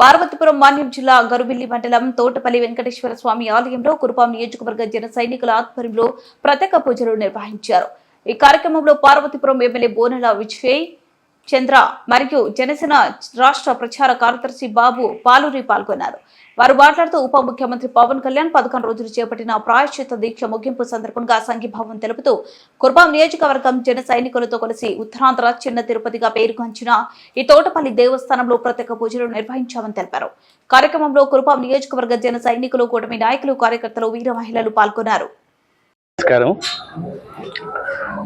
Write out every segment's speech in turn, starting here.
పార్వతీపురం మాన్యం జిల్లా గరుబిల్లి మండలం తోటపల్లి వెంకటేశ్వర స్వామి ఆలయంలో కురుపాం నియోజకవర్గ జన సైనికుల ఆధ్వర్యంలో ప్రత్యేక పూజలు నిర్వహించారు. ఈ కార్యక్రమంలో పార్వతీపురం ఎమ్మెల్యే బోనెల విజయ్ చంద్ర మరియు జనసేన రాష్ట్ర ప్రచార కార్యదర్శి బాబు పాలూరి పాల్గొన్నారు. వారు మాట్లాడుతూ ఉప ముఖ్యమంత్రి పవన్ కళ్యాణ్ పదకొండు రోజులు చేపట్టిన ప్రాయశ్చిత దీక్ష ముగింపు సందర్భంగా సంఘీభావం తెలుపుతూ కుర్బాం నియోజకవర్గం జన సైనికులతో కలిసి ఉత్తరాంధ్ర చిన్న తిరుపతిగా పేరుగాంచిన ఈ తోటపల్లి దేవస్థానంలో ప్రత్యేక పూజలు నిర్వహించామని తెలిపారు. కార్యక్రమంలో కుర్బాం నియోజకవర్గ జన సైనికులు కూటమి నాయకులు కార్యకర్తలు వీర మహిళలు పాల్గొన్నారు. నమస్కారం.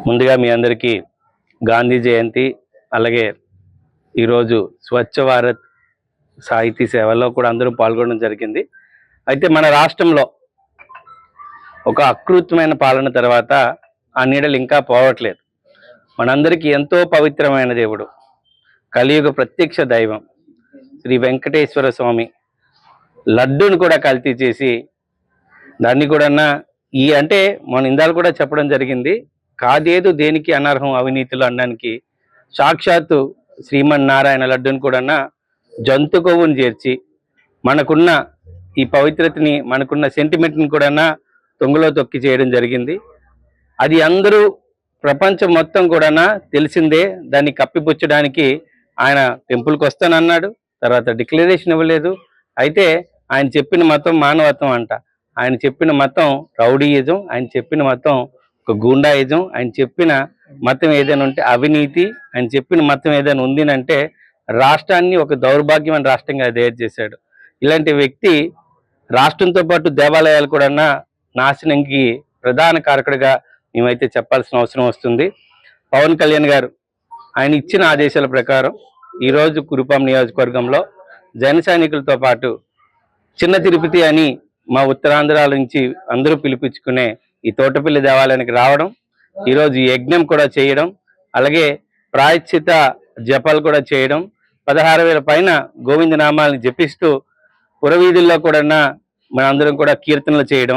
ముందుగా మీ అందరికీ గాంధీ జయంతి అలాగే ఈరోజు స్వచ్ఛ భారత్ సాహితీ సేవల్లో కూడా అందరూ పాల్గొనడం జరిగింది. అయితే మన రాష్ట్రంలో ఒక అకృతమైన పాలన తర్వాత ఆ నీడలు ఇంకా పోవట్లేదు. మనందరికీ ఎంతో పవిత్రమైన దేవుడు కలియుగ ప్రత్యక్ష దైవం శ్రీ వెంకటేశ్వర స్వామి లడ్డూను కూడా కల్తీ చేసి దాన్ని కూడా ఈ అంటే మన ఇందాలు కూడా చెప్పడం జరిగింది. కాదేదో దేనికి అనర్హం అవినీతిలో అనడానికి సాక్షాత్తు శ్రీమన్నారాయణ లడ్డును కూడా జంతు కొవ్వును చేర్చి మనకున్న ఈ పవిత్రతని మనకున్న సెంటిమెంట్ని కూడా తొంగలో తొక్కి చేయడం జరిగింది. అది అందరూ ప్రపంచం మొత్తం కూడా తెలిసిందే. దాన్ని కప్పిపుచ్చడానికి ఆయన టెంపుల్కి వస్తానన్నాడు. తర్వాత డిక్లరేషన్ ఇవ్వలేదు. అయితే ఆయన చెప్పిన మతం మానవత్వం అంట. ఆయన చెప్పిన మతం రౌడీయిజం ఆయన చెప్పిన మతం ఒక గూండాయిజం ఆయన చెప్పిన మతం ఏదైనా ఉంటే అవినీతి ఆయన చెప్పిన మతం ఏదైనా ఉందినంటే రాష్ట్రాన్ని ఒక దౌర్భాగ్యమైన రాష్ట్రంగా తయారు చేశాడు. ఇలాంటి వ్యక్తి రాష్ట్రంతో పాటు దేవాలయాలు కూడా నాశనంకి ప్రధాన కారకుడిగా మేమైతే చెప్పాల్సిన అవసరం వస్తుంది. పవన్ కళ్యాణ్ గారు ఆయన ఇచ్చిన ఆదేశాల ప్రకారం ఈరోజు కురుపాం నియోజకవర్గంలో జన సైనికులతో పాటు చిన్న తిరుపతి అని మా ఉత్తరాంధ్రాల నుంచి అందరూ పిలిపించుకునే ఈ తోటపల్లి దేవాలయానికి రావడం ఈరోజు ఈ యజ్ఞం కూడా చేయడం అలాగే ప్రాయశ్చిత జపాలు కూడా చేయడం పదహారు వేల పైన గోవింద నామాలను జపిస్తూ పురవీధుల్లో కూడా మనందరం కూడా కీర్తనలు చేయడం.